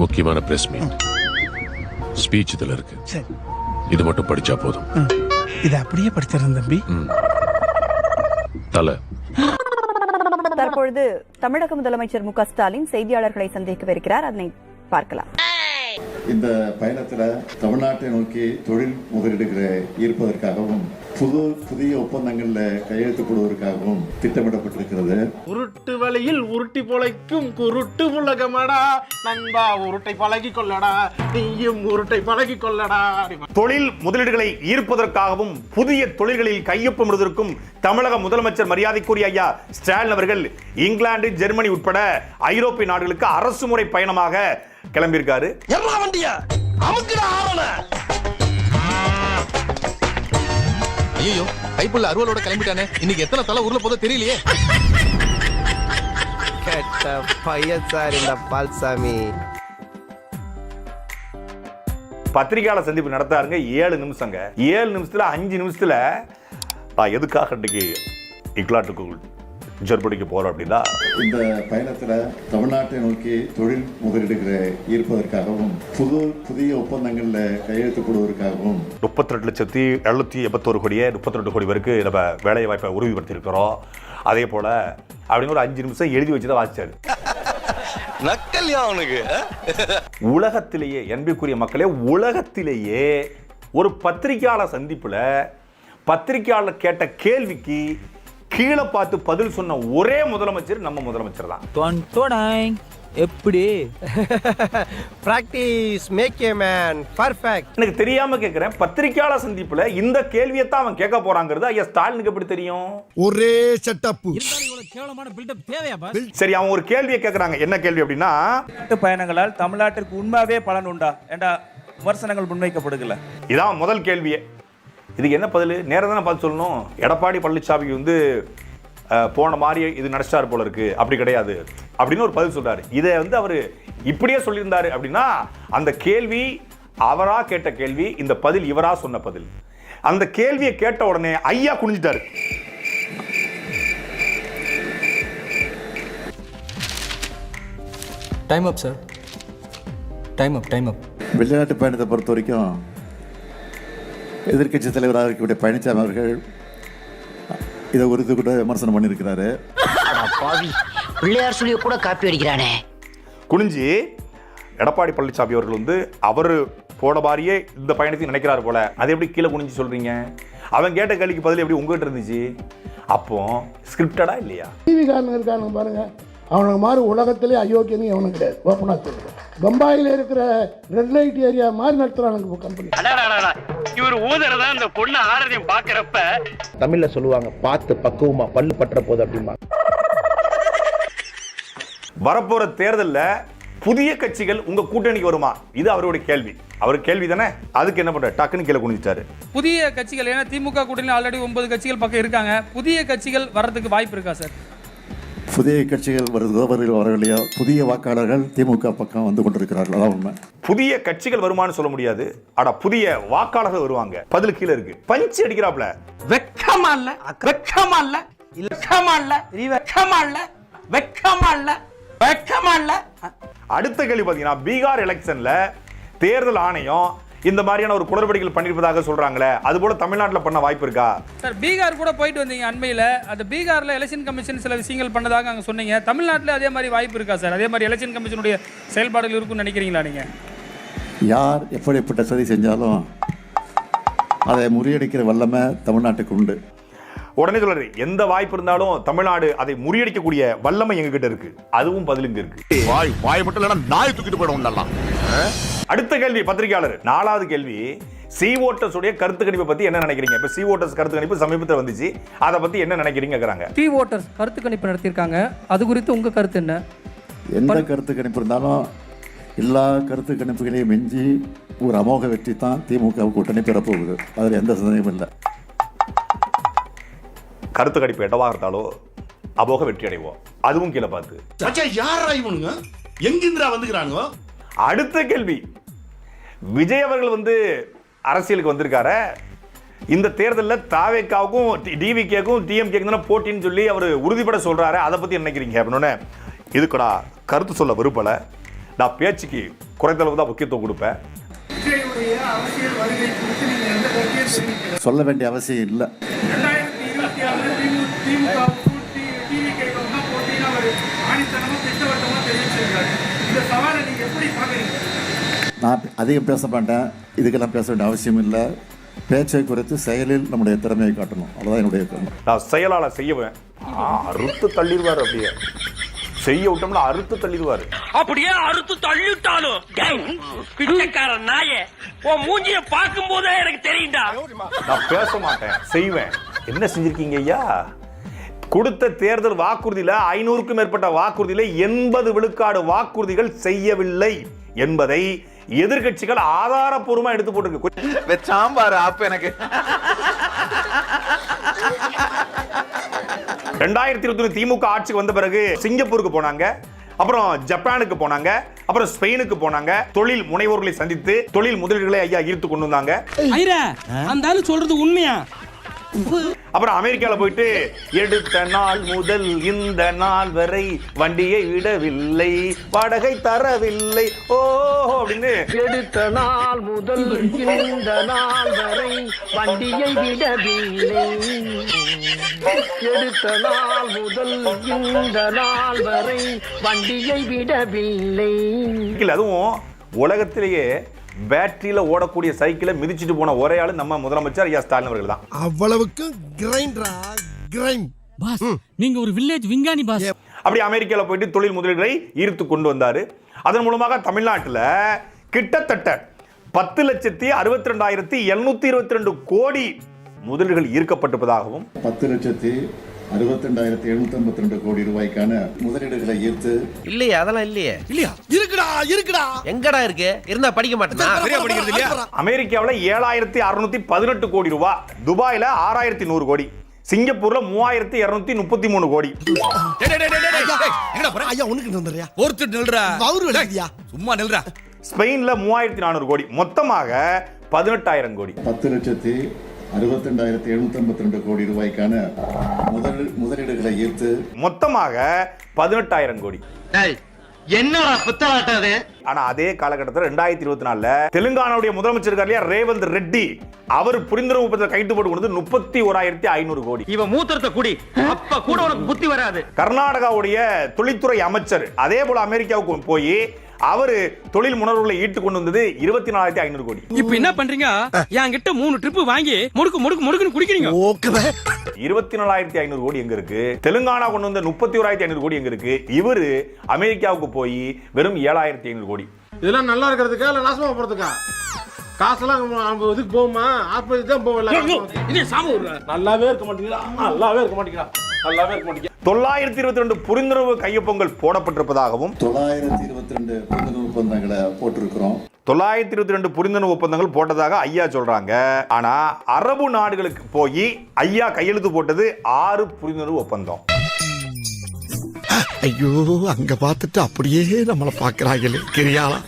முக்கியமான press meet speech இதுல இருக்கு. சரி. இது மட்டும் படிச்சா போதும். இதை அப்படியே படிச்சிடறேன் தம்பி. தலை. தற்பொழுது தமிழக முதலமைச்சர் மு க ஸ்டாலின் செய்தியாளர்களை சந்திக்கவிருக்கிறார். அதனை பார்க்கலாம். இந்த பயணத்துல தமிழ்நாட்டை நோக்கி தொழில் முதலீடுகளை ஈர்ப்பதற்காகவும் புது புதிய ஒப்பந்தங்கள்ல கையெழுத்து போடுவதற்காகவும் திட்டமிடப்பட்டிருக்கிறது. உருட்டு வழியில் உருட்டி பொழைக்கும் குருட்டு புலகமடா நண்பா உருட்டை பழகி கொள்ளடா. நீயும் உருட்டை பழகி கொள்ளடா. தொழில் முதலீடுகளை ஈர்ப்பதற்காகவும் புதிய தொழில்களில் கையொப்பமிடுவதற்கும் தமிழக முதலமைச்சர் மரியாதைக்குரிய ஐயா ஸ்டாலின் அவர்கள் இங்கிலாந்து ஜெர்மனி உட்பட ஐரோப்பிய நாடுகளுக்கு அரசு முறை பயணமாக கிளம்பியிருக்காரு. ஐயோ கைப்புள்ள அருவலோட கிளம்பிட்டானே. இன்னைக்கு எத்தனை தலை ஊர்ல போதோ தெரியலையே. கெட்ட பையன் சார் இந்த பால்சாமி. பத்திரிகையாளர் சந்திப்பு நடத்தாருங்க. ஏழு நிமிஷங்க. ஏழு நிமிஷத்துல அஞ்சு நிமிஷத்துல நான் எதுக்காக இன்னைக்கு இங்கிலாந்துக்கு ஜெர்மனிக்கு போறோம் அப்படின்னா இந்த பயணத்துல தமிழ்நாட்டை நோக்கி தொழில் முதலீடுகளை ஈர்ப்பதற்காகவும் புது புதிய ஒப்பந்தங்கள்ல கையெழுத்து போடுவதற்காகவும் முப்பத்தி ரெண்டு லட்சத்தி எழுநூத்தி எண்பத்தோரு கோடியே முப்பத்தி ரெண்டு கோடி பேருக்கு நம்ம வேலை வாய்ப்பை உறுதிப்படுத்தியிருக்கிறோம். அதே போல அப்படின்னு ஒரு அஞ்சு நிமிஷம் எழுதி வச்சு தான் வாசிச்சாரு. நக்கல்யா அவனுக்கு உலகத்திலேயே என்பிற்குரிய மக்களே உலகத்திலேயே ஒரு பத்திரிகையாளர் சந்திப்புல பத்திரிகையாளர் கேட்ட கேள்விக்கு கீழே பார்த்து பதில் சொன்ன ஒரே முதலமைச்சர் நம்ம முதலமைச்சர் தான். எப்படி? Practice make a man perfect எனக்கு தெரியாம கேட்கிறேன் பத்திரிகையாளர் சந்திப்புல இந்த கேள்வியை தான் அவன் கேட்க போறாங்கிறது. ஐயா ஸ்டாலினுக்கு எப்படி தெரியும்? ஒரே செட்டப் சரி அவன் ஒரு கேள்வியை கேட்கறாங்க என்ன கேள்வி அப்படின்னா பயணங்களால் தமிழ்நாட்டிற்கு உண்மையாவே பலன் உண்டா? ஏண்டா விமர்சனங்கள் முன்வைக்கப்படுகல. இதான் முதல் கேள்வியே. இதுக்கு என்ன பதில்? நேரம் தானே பதில் சொல்லணும். எடப்பாடி பழனிசாமி வந்து போன மாதிரி இது நடிச்சார் போல இருக்கு. அப்படி கிடையாது. அப்படின்னு ஒரு பதில் சொல்றாரு. இதை வந்து அவர் இப்படியே சொல்லியிருந்தாரு அப்படின்னா அந்த கேள்வி அவரா கேட்ட கேள்வி இந்த பதில் இவரா சொன்ன பதில். அந்த கேள்வியை கேட்ட உடனே ஐயா குனிஞ்சிட்டாரு. Time up sir time up time up வெளிநாட்டு பயணத்தை பொறுத்த வரைக்கும் எதிர்க்கட்சி தலைவராக இருக்கக்கூடிய பழனிசாமி அவர்கள் இதை குறித்து கூட விமர்சனம் பண்ணியிருக்கிறாரு. பிள்ளையார் சொல்லிய கூட காப்பி அடிக்கிறானே. குனிஞ்சு எடப்பாடி பழனிசாமி அவர்கள் வந்து அவர் போன மாதிரியே இந்த பயணத்தை நினைக்கிறாரு போல. அதை எப்படி கீழே குனிஞ்சு சொல்றீங்க? அவன் கேட்ட கேள்விக்கு பதில் எப்படி உங்ககிட்ட இருந்துச்சு? அப்போ ஸ்கிரிப்டடா இல்லையா? டிவி காரனுங்க இருக்கானுங்க பாருங்க. அவனுக்கு மாதிரி உலகத்திலே அயோக்கியன்னு எவனும் கிடையாது. ஓப்பனா சொல்றேன். பம்பாயில் இருக்கிற ரெட் லைட் ஏரியா மாதிரி நடத்துறானுங்க கம்பெனி இவர் ஊதறதா அந்த பொண்ணு ஆரதியம் பாக்குறப்ப தமிழ்ல சொல்லுவாங்க பார்த்து பக்குவமா பல்லு பற்ற போது அப்படிமா வரப்போற தேர்தல்ல புதிய கட்சிகள் உங்க கூட்டணிக்கு வருமா? இது அவருடைய கேள்வி. அவர் கேள்வி தானே? அதுக்கு என்ன பண்ற டக்குன்னு கீழே குனிஞ்சிட்டாரு. புதிய கட்சிகள் ஏன்னா திமுக கூட்டணியில் ஆல்ரெடி ஒன்பது கட்சிகள் பக்கம் இருக்காங்க. புதிய கட்சிகள் வர்றதுக்கு வாய்ப்பு இருக்கா சார்? புதிய கட்சிகள் வருதோ வருகிறோ வரவில்லையோ புதிய வாக்காளர்கள் திமுக பக்கம் வந்து கொண்டிருக்கிறார்கள். அதான் உண்மை. புதிய கட்சிகள் வருமானு சொல்ல முடியாது. ஆனா புதிய வாக்காளர்கள் வருவாங்க. பதில் கீழே இருக்கு. பஞ்சு அடிக்கிறாப்ல. வெக்கமா இல்ல? வெக்கமா இல்ல? வெக்கமா இல்ல? வெக்கமா இல்ல? வெக்கமா இல்ல? வெக்கமா இல்ல? அடுத்த கேள்வி பாத்தீங்கன்னா பீகார் எலெக்ஷன்ல தேர்தல் ஆணையம் இந்த மாதிரியான ஒரு குளறுபடிகள் பண்ணியிருப்பதாக சொல்றாங்களே அது போல தமிழ்நாட்டில் பண்ண வாய்ப்பு இருக்கா? சார் பீகார் கூட போயிட்டு வந்தீங்க அண்மையில். அந்த பீகார்ல எலெக்ஷன் கமிஷன் சில விஷயங்கள் பண்ணதாக அங்கே சொன்னீங்க. தமிழ்நாட்டில் அதே மாதிரி வாய்ப்பு இருக்கா சார்? அதே மாதிரி எலெக்ஷன் கமிஷனுடைய செயல்பாடுகள் இருக்கும்னு நினைக்கிறீங்களா நீங்க? யார் எப்படிப்பட்ட சதி செஞ்சாலும் அதை முறியடிக்கிற வல்லமை தமிழ்நாட்டுக்கு உண்டு. உடனே சொல்றாரு எந்த வாய்ப்பு இருந்தாலும் தமிழ்நாடு அதை முறியடிக்கக்கூடிய வல்லமை எங்க கிட்ட இருக்கு. அதுவும் பதில் இங்க இருக்கு. வாய் வாய் மட்டும் இல்லைன்னா நாய் தூக்கிட்டு போயிடும் நல்லா அடுத்த கேள்வி பத்திரிகையாளர். நாலாவது கேள்வி சி ஓட்டர்ஸ் உடைய கருத்து கணிப்பை பத்தி என்ன நினைக்கிறீங்க? இப்ப சி ஓட்டர்ஸ் கருத்து கணிப்பு சமீபத்தில் வந்துச்சு. அதை பத்தி என்ன நினைக்கிறீங்க கேக்குறாங்க டி ஓட்டர்ஸ் கருத்து கணிப்பு நடத்தியிருக்காங்க. அது குறித்து உங்க கருத்து என்ன? எந்த கருத்து கணிப்பு இருந்தாலும் எல்லா கருத்து கணிப்புகளையும் மிஞ்சி ஒரு அமோக வெற்றி தான் திமுக கூட்டணி பெறப்போகுது அதில் எந்த சந்தேகமும் இல்லை. கருத்து கணிப்பு எட்டவா இருந்தாலோ அபோக வெற்றி அடைவோம். அதுவும் கீழே பார்த்து. யாரா இவனுங்க? எங்கிந்திரா வந்துக்கிறானுங்க? அடுத்த கேள்வி. விஜய் அவர்கள் வந்து அரசியலுக்கு வந்திருக்காரு. இந்த தேர்தலில் தாவேக்காவுக்கும் டிவிகேக்கும் டிஎம்கேக்கும் தானே போட்டின்னு சொல்லி அவர் உறுதிப்பட சொல்றாரு. அதை பத்தி என்ன நினைக்கிறீங்க? அப்படின்னு இதுக்கடா கருத்து சொல்ல விருப்பல நான் பேச்சுக்கு குறைந்தளவு தான் முக்கியத்துவம் கொடுப்பேன். சொல்ல வேண்டிய அவசியம் இல்லை. இந்த சவாலை நீங்க எப்படி பாக்குறீங்க நான் அதிகம் பேச மாட்டேன். இதுக்கெல்லாம் பேச வேண்டிய அவசியம் இல்லை. பேச்சை குறித்து செயலில் நம்முடைய திறமையை காட்டணும். அவ்வளோதான் என்னுடைய நான் செயலாளர் செய்யவேன் ஆ, அறுத்து தள்ளிடுவார் அப்படியே. செய்ய விட்டோம்னா அறுத்து தள்ளிடுவார். அப்படியே அறுத்து தள்ளிட்டாலும் பிச்சைக்கார நாயே உன் மூஞ்சிய பார்க்கும் போதே எனக்கு தெரியும்டா. நான் பேச மாட்டேன். செய்வேன். என்ன செஞ்சிருக்கீங்க ஐயா? கொடுத்த தேர்தல் வாக்குறுதியில ஐநூறுக்கும் மேற்பட்ட வாக்குறுதியில எண்பது விழுக்காடு வாக்குறுதிகள் செய்யவில்லை என்பதை எதிர்க்கட்சிகள் ஆதாரப்பூர்வமா எடுத்து போட்டிருக்கு. சாம்பார் அப்ப எனக்கு. ரெண்டாயிரத்தி இருபத்தி ஒன்று திமுக ஆட்சிக்கு வந்த பிறகு சிங்கப்பூருக்கு போனாங்க அப்புறம் ஜப்பானுக்கு போனாங்க அப்புறம் ஸ்பெயினுக்கு போனாங்க தொழில் முனைவோர்களை சந்தித்து தொழில் முதலீடுகளை ஐயா ஈர்த்து கொண்டு வந்தாங்க. அந்த சொல்றது உண்மையா? அப்புறம் அமெரிக்கால போயிட்டு எடுத்த நாள் முதல் இந்த நாள் வரை வண்டியை விடவில்லை வாடகை தரவில்லை. ஓ அப்படின்னு எடுத்த நாள் முதல் இந்த நாள் வரை வண்டியை விடவில்லை. எடுத்த நாள் முதல் இந்த நாள் வரை வண்டியை விடவில்லை. அதுவும் உலகத்திலேயே பேட்டரியில ஓடக்கூடிய சைக்கிளை மிதிச்சிட்டு போன ஒரே ஆளு நம்ம முதலமைச்சர் ஐயா ஸ்டாலின் அவர்கள் தான். அவ்வளவுக்கு கிரைண்டரா கிரைண்ட் பாஸ் நீங்க ஒரு வில்லேஜ் விஞ்ஞானி பாஸ். அப்படி அமெரிக்கால போயிட்டு தொழில் முதலீடுகளை ஈர்த்து கொண்டு வந்தாரு. அதன் மூலமாக தமிழ்நாட்டில் கிட்டத்தட்ட பத்து லட்சத்தி அறுபத்தி ரெண்டாயிரத்தி எழுநூத்தி இருபத்தி ரெண்டு கோடி முதலீடுகள் ஈர்க்கப்பட்டிருப்பதாகவும் பத்து லட்சத்தி அறுபத்தி எழுநூத்தி ஐம்பத்தி ரெண்டு கோடி ரூபாய்க்கான முதலீடுகளை ஈர்த்து இல்லையே அதெல்லாம் இல்லையே. இல்லையா? இருக்குடா இருக்குடா. எங்கடா இருக்கு? இருந்தா படிக்க மாட்டேனா? சரியா படிக்கிறது இல்லையா? அமெரிக்காவில் ஏழாயிரத்தி அறுநூத்தி பதினெட்டு கோடி ரூபாய் துபாயில ஆறாயிரத்தி நூறு கோடி சிங்கப்பூர்ல மூவாயிரத்தி இருநூத்தி முப்பத்தி மூணு கோடி. சும்மா நில்றா. ஸ்பெயின்ல மூவாயிரத்தி நானூறு கோடி மொத்தமாக பதினெட்டாயிரம் கோடி. பத்து லட்சத்தி அறுபத்தி ரெண்டாயிரத்தி எழுநூத்தி ரெண்டு கோடி ரூபாய்க்கான முதல் முதலீடுகளை ஈர்த்து மொத்தமாக பதினெட்டாயிரம் கோடி. என்னடா ஆனா அதே காலகட்டத்தில் ரெண்டாயிரத்தி இருபத்தி நாலுல தெலுங்கானாவுடைய முதலமைச்சர் இருக்கார் இல்லையா ரேவந்த் ரெட்டி. அவர் புரிந்துணர்வு ஒப்பந்தத்தில் கைட்டு போட்டு கொண்டது முப்பத்தி ஓராயிரத்தி ஐநூறு கோடி. இவன் மூத்திரத்தை குடி. அப்ப கூட உனக்கு புத்தி வராது. கர்நாடகாவுடைய தொழில்துறை அமைச்சர் அதே போல அமெரிக்காவுக்கு போய் அவரு தொழில் முனைவர்களை ஈட்டு கொண்டு வந்தது இருபத்தி நாலாயிரத்தி ஐநூறு கோடி. இப்ப என்ன பண்றீங்க? என்கிட்ட மூணு ட்ரிப் வாங்கி முடுக்கு முடுக்கு முடுக்குன்னு குடிக்கிறீங்க. இருபத்தி நாலாயிரத்தி ஐநூறு கோடி எங்க இருக்கு? தெலுங்கானா கொண்டு வந்த முப்பத்தி ஓராயிரத்தி ஐநூறு கோடி எங்க இருக்கு? இவரு அமெரிக்காவுக்கு போய் வெறும் ஏழாயிரத்தி ஐநூறு கோடி. இதெல்லாம் நல்லா இருக்கிறதுக்கா இல்ல நாசமா போறதுக்கா? காசெல்லாம் நம்ம இதுக்கு போகுமா? ஆஸ்பத்திரி தான் போகல நல்லாவே இருக்க மாட்டேங்கிறா நல்லாவே இருக்க மாட்டேங்கிறா நல்லாவே இருக்க மாட்டேங்கிறா தொள்ளாயிரத்தி இருபத்தி ரெண்டு புரிந்துணர்வு கையொப்பங்கள் போடப்பட்டிருப்பதாகவும் தொள்ளாயிரத்தி இருபத்தி ரெண்டு புரிந்துணர்வு ஒப்பந்தங்களை போட்டிருக்கிறோம். தொள்ளாயிரத்தி இருபத்தி ரெண்டு புரிந்துணர்வு ஒப்பந்தங்கள் போட்டதாக ஐயா சொல்றாங்க. ஆனா அரபு நாடுகளுக்கு போய் ஐயா கையெழுத்து போட்டது ஆறு புரிந்துணர்வு ஒப்பந்தம். ஐயோ அங்க பார்த்துட்டு அப்படியே நம்மள பாக்குறாங்களே கிரியாளா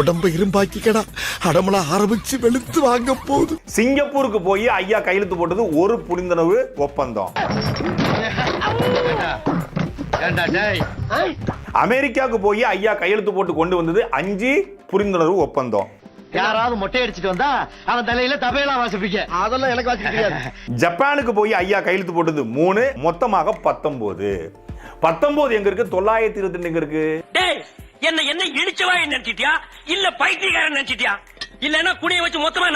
உடம்ப இரும்பாக்கிக்கடா. அடமள ஆரம்பிச்சு வெளுத்து வாங்க போகுது. சிங்கப்பூருக்கு போய் ஐயா கையெழுத்து போட்டது ஒரு புரிந்துணர்வு ஒப்பந்தம். அமெரிக்காவுக்கு போய் ஐயா கையெழுத்து போட்டு கொண்டு வந்தது அஞ்சு புரிந்துணர்வு ஒப்பந்தம். யாராவது மொட்டை அடிச்சிட்டு வந்தா அவன் தலையில தபையெல்லாம் வாசிப்பீங்க அதெல்லாம் எனக்கு வாசிக்க தெரியாது. ஜப்பானுக்கு போய் ஐயா கையெழுத்து போட்டது மூணு மொத்தமாக பத்தொன்பது பத்தொன்பது எங்க இருக்கு? தொள்ளாயிரத்தி இருபத்தி ரெண்டு எங்க இருக்கு? டேய் என்ன என்ன இடிச்சவா நினைச்சிட்டியா? இல்ல பைத்தியக்காரன் நினைச்சிட்டியா? இல்லன்னா குடிய வச்சு மொத்தமா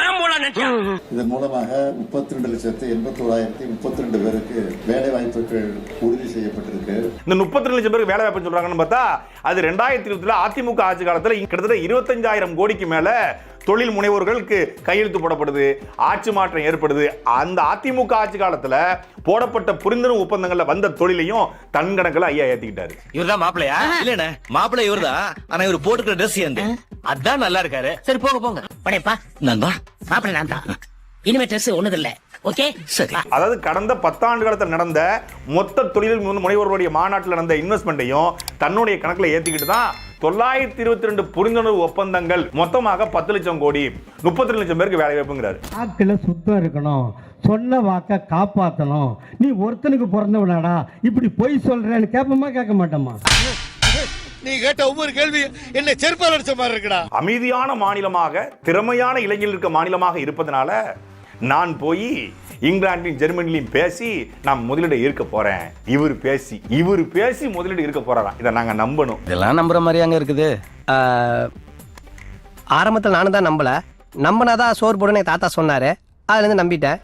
இதன் மூலமாக முப்பத்தி ரெண்டு லட்சத்து எண்பத்தி ஓராயிரத்தி முப்பத்தி ரெண்டு பேருக்கு வேலை வாய்ப்புகள் உறுதி செய்யப்பட்டிருக்கு. இந்த முப்பத்தி லட்சம் பேருக்கு வேலை வாய்ப்பு சொல்றாங்கன்னு பார்த்தா அது ரெண்டாயிரத்தி இருபதுல அதிமுக ஆட்சி காலத்துல கிட்டத்தட்ட இருபத்தஞ்சாயிரம் கோடிக்கு மேல தொழில் முனைவோர்களுக்கு கையெழுத்து போடப்படுது ஆட்சி மாற்றம் ஏற்படுது. அந்த அதிமுக ஆட்சி காலத்துல போடப்பட்ட புரிந்துணர்வு ஒப்பந்தங்கள்ல வந்த தொழிலையும் தன் கணக்குல ஐயா ஏத்திக்கிட்டாரு. இவர்தான் மாப்பிளையா இல்லண்ணே. மாப்பிள்ளை இவர்தான். ஆனா இவர் போட்டுக்கிற ட்ரெஸ் வந்து அதான் நல்லா இருக்காரு. சரி போங்க போங்க. படையப்பா. நண்பா மாப்பிள்ள நான் தான். இனிமே ட்ரெஸ் ஒண்ணுதில்ல. ஓகே? சரி. அதாவது கடந்த பத்தாண்டு காலத்தில் நடந்த மொத்த தொழில் முன் முனைவோர்களுடைய மாநாட்டில் நடந்த இன்வெஸ்ட்மெண்ட்டையும் தன்னுடைய கணக்கில் ஏற்றிக்கிட்டு தான் தொள்ளாயிரத்தி இருபத்தி ரெண்டு புரிந்துணர்வு ஒப்பந்தங்கள் மொத்தமாக பத்து லட்சம் கோடி முப்பத்தி ரெண்டு லட்சம் பேருக்கு வேலை வாய்ப்புங்கிறாரு. வாக்குல சுத்தம் இருக்கணும். சொன்ன வாக்க காப்பாத்தணும். நீ ஒருத்தனுக்கு பிறந்தவனாடா இப்படி பொய் சொல்றேன்னு கேட்போமா கேட்க மாட்டோமா நீ கேட்ட ஒவ்வொரு கேள்வி என்ன செருப்பால் அடிச்ச மாதிரி இருக்குடா. அமைதியான மாநிலமாக திறமையான இளைஞர்கள் இருக்க மாநிலமாக இருப்பதனால நான் போய் இங்கிலாந்துலையும் ஜெர்மனிலையும் பேசி நான் முதலீடு இருக்க போகிறேன் இவர் பேசி இவர் பேசி முதலீடு இருக்க போகிறாராம் இதை நாங்கள் நம்பணும். இதெல்லாம் நம்புற மாதிரி அங்கே இருக்குது. ஆரம்பத்தில் நானும் தான் நம்பலை. நம்பினாதான் சோறு போடுன்னு என் தாத்தா சொன்னார். அதுலேருந்து நம்பிட்டேன்.